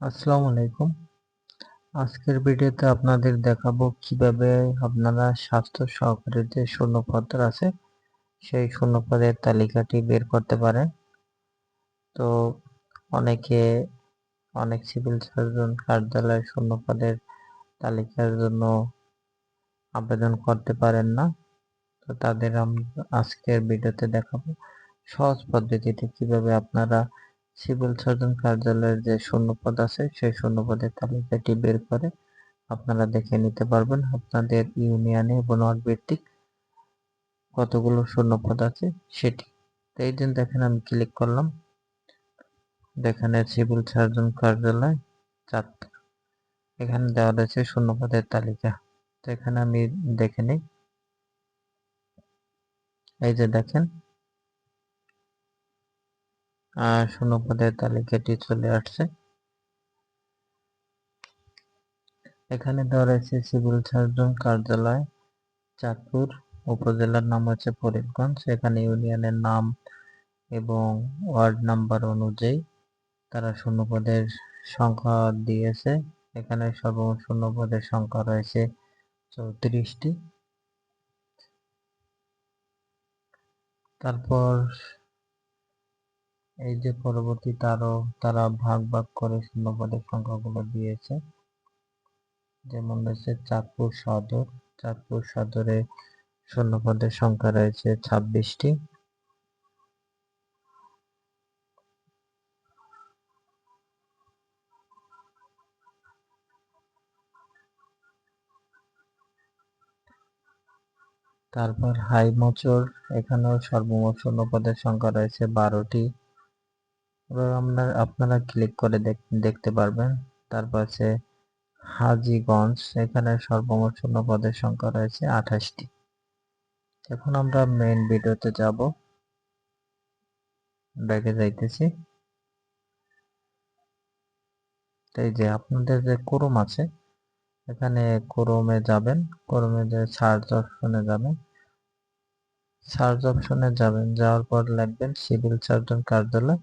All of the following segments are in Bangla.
আসসালামু আলাইকুম। আজকের ভিডিওতে আপনাদের দেখাবো কীভাবে আপনারা স্বাস্থ্য সহকারী যে শূন্যপদ আছে, সেই শূন্যপদের তালিকাটি বের করতে পারেন। তো অনেকে, অনেক সিভিল সার্জন কার্যালয়ের শূন্যপদের তালিকার জন্য আবেদন করতে পারেন না। তো তাদের আমি, আজকের ভিডিওতে দেখাবো সহজ পদ্ধতিতে কীভাবে আপনারা সিভিল সার্জন কার্যালয়ের যে শূন্যপদ আছে, সেই শূন্যপদের তালিকাটি বের করে আপনারা দেখে নিতে পারবেন আপনাদের ইউনিয়নে এবং ভিত্তিক কতগুলো শূন্যপদ আছে সেটি। তো এই দিন দেখেন আমি ক্লিক করলাম। দেখেন সিভিল সার্জন কার্যালয় চাঁদপুর এখানে দেওয়া রয়েছে শূন্যপদের তালিকা। তো এখানে আমি দেখে নিই। এই যে দেখেন শূন্যপদের তালিকাটি চলে আসছে। এখানে দেওয়া রয়েছে সিভিল সার্জন কার্যালয়, চাঁদপুর, উপজেলার নাম হচ্ছে ফরিদগঞ্জ। এখানে ইউনিয়নের নাম এবং ওয়ার্ড নাম্বার অনুযায়ী তারা শূন্যপদের সংখ্যা দিয়েছে। এখানে সর্বমোট শূন্যপদের সংখ্যা রয়েছে চৌত্রিশটি। তারপর এই যে পরবর্তী তারও তারা ভাগ ভাগ করে শূন্যপদের সংখ্যাগুলো দিয়েছে। যেমন রয়েছে চাঁদপুর সদর। চাঁদপুর সদরে শূন্যপদের সংখ্যা রয়েছে ছাব্বিশটি। তারপর হাই মোচর এখানেও সর্বমোট শূন্যপদের সংখ্যা রয়েছে বারোটি। এবার আমরা, আপনারা ক্লিক করে দেখতে পারবেন। তারপর আছে হাজিগঞ্জ। এখানে সর্বমোট শূন্য পদের সংখ্যা রয়েছে আঠাশটি। এখন আমরা মেইন ভিডিওতে যাব। ব্যাগে যাইতেছি। এই যে আপনাদের যে ক্রোম আছে, এখানে ক্রোমে যাবেন। ক্রোমে যে সার্চ অপশনে যাবেন। সার্চ অপশনে যাবেন। যাওয়ার পর লিখবেন সিভিল সার্জন কার্যালয়।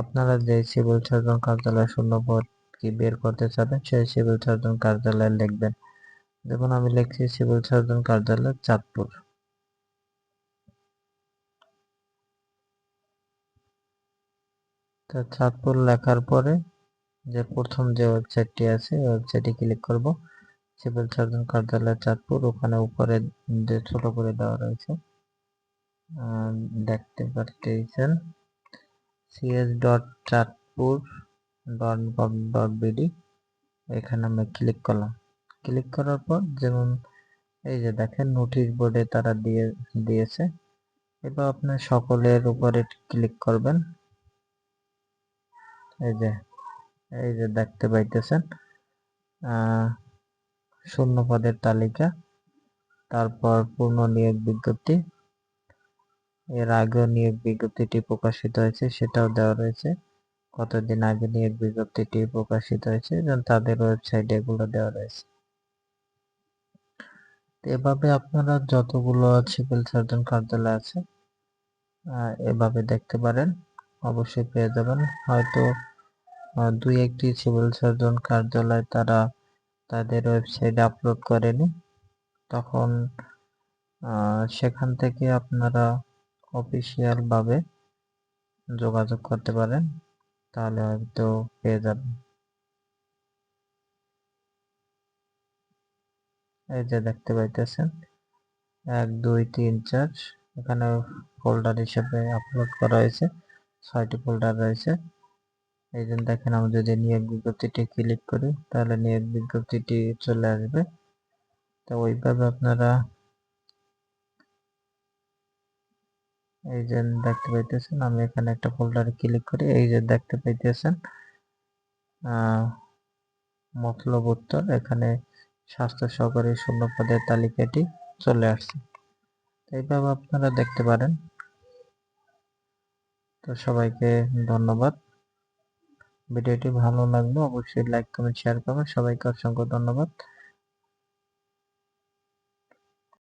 আপনারা যে সিভিল সার্জন কার্যালয় শূন্যপদ কি বের করতে চাবেন, সেই সিভিল সার্জন কার্যালয়ে লিখবেন। যেমন আমি লিখছি সিভিল সার্জন কার্যালয় চাঁদপুর। তো চাঁদপুর লেখার পরে যে প্রথম যে ওয়েবসাইটটি আছে ওয়েবসাইটে ক্লিক করব। সিভিল সার্জন কার্যালয় চাঁদপুর, ওখানে উপরে যে ছোট করে দেওয়া রয়েছে দেখতে পাচ্ছেন CS dot Chandpur dot dot BD এখানে আমি ক্লিক করলাম। ক্লিক করার পর যেমন এই যে দেখেন নোটিশ বোর্ডে তারা দিয়ে, দিয়েছে। এবার আপনার সকলের উপরে ক্লিক করবেন। এই যে এই যে দেখতে পাইতেছেন শূন্য পদের তালিকা, তারপর পূর্ণ নিয়োগ বিজ্ঞপ্তি এর আগেও নিয়োগ বিজ্ঞপ্তিটি প্রকাশিত হয়েছে, সেটাও দেওয়া রয়েছে। কতদিন আগে নিয়োগ বিজ্ঞপ্তিটি প্রকাশিত হয়েছে তাদের ওয়েবসাইটে এগুলো দেওয়া রয়েছে। এভাবে আপনারা যতগুলো সিভিল সার্জন কার্যালয় আছে এভাবে দেখতে পারেন। অবশ্যই পেয়ে যাবেন। হয়তো দুই একটি সিভিল সার্জন কার্যালয় তারা তাদের ওয়েবসাইটে আপলোড করেনি। তখন সেখান থেকে আপনারা অফিসিয়াল ভাবে যোগাযোগ করতে পারেন, তাহলে হয়তো পেয়ে যাবেন। এই যে দেখতে পাইতেছেন, এক, দুই, তিন, চার, এখানে ফোল্ডার হিসেবে আপলোড করা হয়েছে, ছয়টি ফোল্ডার রয়েছে। এই জন্য দেখেন, আমি যদি নিয়োগ বিজ্ঞপ্তিটি ক্লিক করি, তাহলে নিয়োগ বিজ্ঞপ্তিটি চলে আসবে। তো ওইভাবে আপনারা এই যে দেখতে পাইতেছেন, আমি এখানে একটা ফোল্ডারে ক্লিক করি, এই যে দেখতে পাইতেছেন মতলব উত্তর, এখানে স্বাস্থ্য সহকারী শূন্য পদের তালিকাটি চলে আসছে। এইভাবে আপনারা দেখতে পারেন। তো সবাইকে ধন্যবাদ। ভিডিওটি ভালো লাগল, অবশ্যই লাইক কমেন্ট শেয়ার করবেন। সবাইকে অসংখ্য ধন্যবাদ।